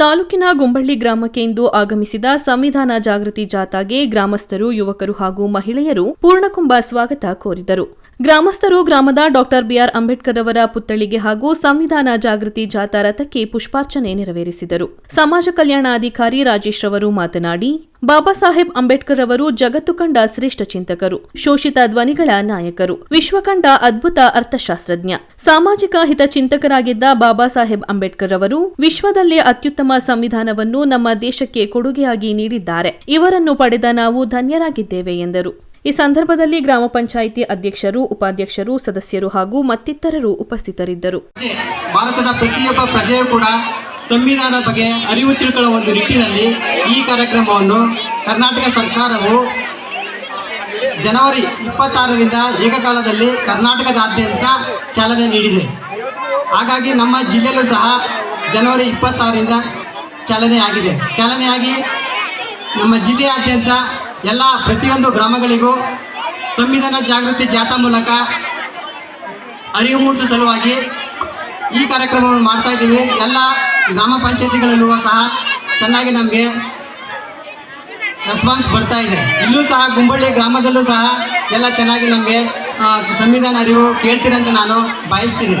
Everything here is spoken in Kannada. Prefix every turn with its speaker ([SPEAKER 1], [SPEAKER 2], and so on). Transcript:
[SPEAKER 1] ತಾಲೂಕಿನ ಗುಂಬಳ್ಳಿ ಗ್ರಾಮಕ್ಕೆ ಇಂದು ಆಗಮಿಸಿದ ಸಂವಿಧಾನ ಜಾಗೃತಿ ಜಾಥಾಗೆ ಗ್ರಾಮಸ್ಥರು, ಯುವಕರು ಹಾಗೂ ಮಹಿಳೆಯರು ಪೂರ್ಣಕುಂಭ ಸ್ವಾಗತ ಕೋರಿದರು. ಗ್ರಾಮಸ್ಥರು ಗ್ರಾಮದ ಡಾಕ್ಟರ್ ಬಿಆರ್ ಅಂಬೇಡ್ಕರ್ ಅವರ ಪುತ್ಥಳಿಗೆ ಹಾಗೂ ಸಂವಿಧಾನ ಜಾಗೃತಿ ಜಾಥಾ ರಥಕ್ಕೆ ಪುಷ್ಪಾರ್ಚನೆ ನೆರವೇರಿಸಿದರು. ಸಮಾಜ ಕಲ್ಯಾಣಾಧಿಕಾರಿ ರಾಜೇಶ್ ರವರು ಮಾತನಾಡಿ, ಬಾಬಾ ಸಾಹೇಬ್ ಅಂಬೇಡ್ಕರ್ ಅವರು ಜಗತ್ತು ಕಂಡ ಶ್ರೇಷ್ಠ ಚಿಂತಕರು, ಶೋಷಿತ ಧ್ವನಿಗಳ ನಾಯಕರು, ವಿಶ್ವಕಂಡ ಅದ್ಭುತ ಅರ್ಥಶಾಸ್ತ್ರಜ್ಞ. ಸಾಮಾಜಿಕ ಹಿತಚಿಂತಕರಾಗಿದ್ದ ಬಾಬಾ ಸಾಹೇಬ್ ಅಂಬೇಡ್ಕರ್ ಅವರು ವಿಶ್ವದಲ್ಲೇ ಅತ್ಯುತ್ತಮ ಸಂವಿಧಾನವನ್ನು ನಮ್ಮ ದೇಶಕ್ಕೆ ಕೊಡುಗೆಯಾಗಿ ನೀಡಿದ್ದಾರೆ. ಇವರನ್ನು ಪಡೆದ ನಾವು ಧನ್ಯರಾಗಿದ್ದೇವೆ ಎಂದರು. ಈ ಸಂದರ್ಭದಲ್ಲಿ ಗ್ರಾಮ ಪಂಚಾಯಿತಿ ಅಧ್ಯಕ್ಷರು, ಉಪಾಧ್ಯಕ್ಷರು, ಸದಸ್ಯರು ಹಾಗೂ ಮತ್ತಿತರರು ಉಪಸ್ಥಿತರಿದ್ದರು.
[SPEAKER 2] ಭಾರತದ ಪ್ರತಿಯೊಬ್ಬ ಪ್ರಜೆಯೂ ಕೂಡ ಸಂವಿಧಾನದ ಬಗ್ಗೆ ಅರಿವು ತಿಳ್ಕೊಳ್ಳುವ ಒಂದು ನಿಟ್ಟಿನಲ್ಲಿ ಈ ಕಾರ್ಯಕ್ರಮವನ್ನು ಕರ್ನಾಟಕ ಸರ್ಕಾರವು ಜನವರಿ ಇಪ್ಪತ್ತಾರರಿಂದ ಏಕಕಾಲದಲ್ಲಿ ಕರ್ನಾಟಕದಾದ್ಯಂತ ಚಾಲನೆ ನೀಡಿದೆ. ಹಾಗಾಗಿ ನಮ್ಮ ಜಿಲ್ಲೆಯಲ್ಲೂ ಸಹ ಜನವರಿ ಇಪ್ಪತ್ತಾರರಿಂದ ಚಾಲನೆಯಾಗಿದೆ. ಚಾಲನೆಯಾಗಿ ನಮ್ಮ ಜಿಲ್ಲೆಯಾದ್ಯಂತ ಎಲ್ಲ ಪ್ರತಿಯೊಂದು ಗ್ರಾಮಗಳಿಗೂ ಸಂವಿಧಾನ ಜಾಗೃತಿ ಜಾಥಾ ಮೂಲಕ ಅರಿವು ಮೂಡಿಸುವ ಸಲುವಾಗಿ ಈ ಕಾರ್ಯಕ್ರಮವನ್ನು ಮಾಡ್ತಾ ಇದ್ದೀವಿ. ಎಲ್ಲ ಗ್ರಾಮ ಪಂಚಾಯತಿಗಳಲ್ಲೂ ಸಹ ಚೆನ್ನಾಗಿ ನಮಗೆ ರೆಸ್ಪಾನ್ಸ್ ಬರ್ತಾ ಇದೆ. ಇಲ್ಲೂ ಸಹ ಗುಂಬಳ್ಳಿ ಗ್ರಾಮದಲ್ಲೂ ಸಹ ಎಲ್ಲ ಚೆನ್ನಾಗಿ ನಮಗೆ ಸಂವಿಧಾನ ಅರಿವು ಕೇಳ್ತೀರಂತ ನಾನು ಬಯಸ್ತೀನಿ